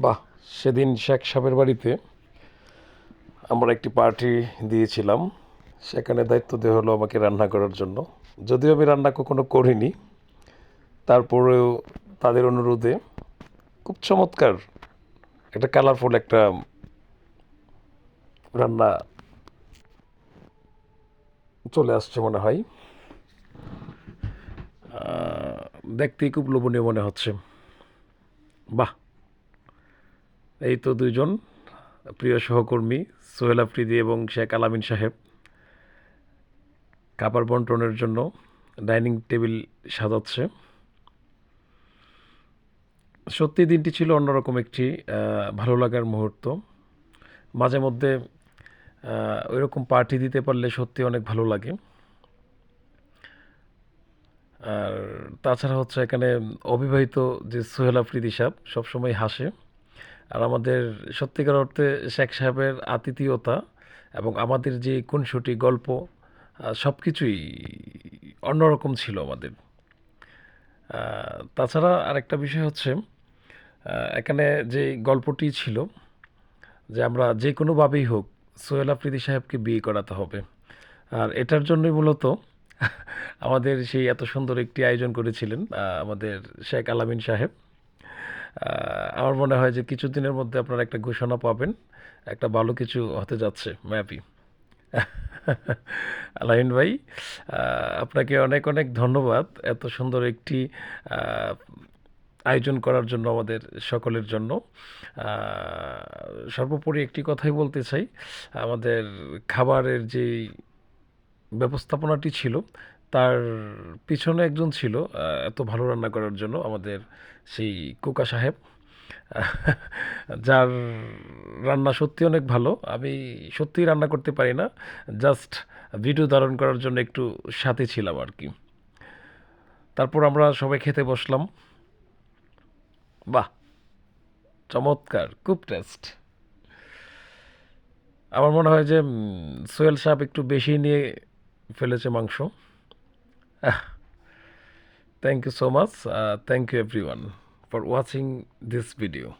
বাহ, সেদিন শেখ সাহেবের বাড়িতে আমরা একটি পার্টি দিয়েছিলাম। সেখানে দায়িত্ব দেওয়া হলো আমাকে রান্না করার জন্য। যদিও আমি রান্না কখনো করিনি, তারপরেও তাদের অনুরোধে খুব চমৎকার একটা কালারফুল একটা রান্না চলে আসছে মনে হয়। দেখতেই খুব লোভনীয় মনে হচ্ছে। বাহ এই তো দুজন প্রিয় সহকর্মী, সোহেল আফ্রিদি এবং শেখ আলামিন সাহেব। খাবার বন্টনের জন্য ডাইনিং টেবিল সাজাচ্ছে। সত্যি দিনটি ছিল অন্যরকম একটি ভালো লাগার মুহূর্ত। মাঝে মধ্যে ওইরকম পার্টি দিতে পারলে সত্যি অনেক ভালো লাগে। আর তাছাড়া হচ্ছে এখানে অবিবাহিত যে সোহেল আফ্রিদি সাহেব সবসময় হাসে। আর আমাদের সত্যিকার অর্থে শেখ সাহেবের আতিথেয়তা এবং আমাদের যে খুনসুটি, গল্প সব কিছুই অন্যরকম ছিল আমাদের। তাছাড়া আরেকটা বিষয় হচ্ছে এখানে যে গল্পটি ছিল যে আমরা যে কোনোভাবেই হোক সোহেল আফ্রিদি সাহেবকে বিয়ে করাতে হবে। আর এটার জন্যই মূলত আমাদের সেই এত সুন্দর একটি আয়োজন করেছিলেন আমাদের শেখ আলামিন সাহেব। আমার মনে হয় যে কিছুদিনের মধ্যে আপনারা একটা ঘোষণা পাবেন। একটা ভালো কিছু হতে যাচ্ছে ম্যাপি আলামিন ভাই আপনাকে অনেক অনেক ধন্যবাদ এত সুন্দর একটি আয়োজন করার জন্য আমাদের সকলের জন্য। সর্বোপরি একটি কথাই বলতে চাই, আমাদের খাবারের যে ব্যবস্থাপনাটি ছিল তার পিছনে একজন ছিল এত ভালো রান্না করার জন্য আমাদের সেই কোকা সাহেব। যার রান্না সত্যি অনেক ভালো। আমি সত্যিই রান্না করতে পারি না, জাস্ট ভিডিও ধারণ করার জন্য একটু সাথে ছিলাম আর কি। তারপর আমরা সবাই খেতে বসলাম। বাহ, চমৎকার, খুব টেস্ট। আমার মনে হয় যে সোহেল সাহেব একটু বেশি নিয়ে ফেলেছে মাংস। thank you so much. Uh, thank you everyone for watching this video.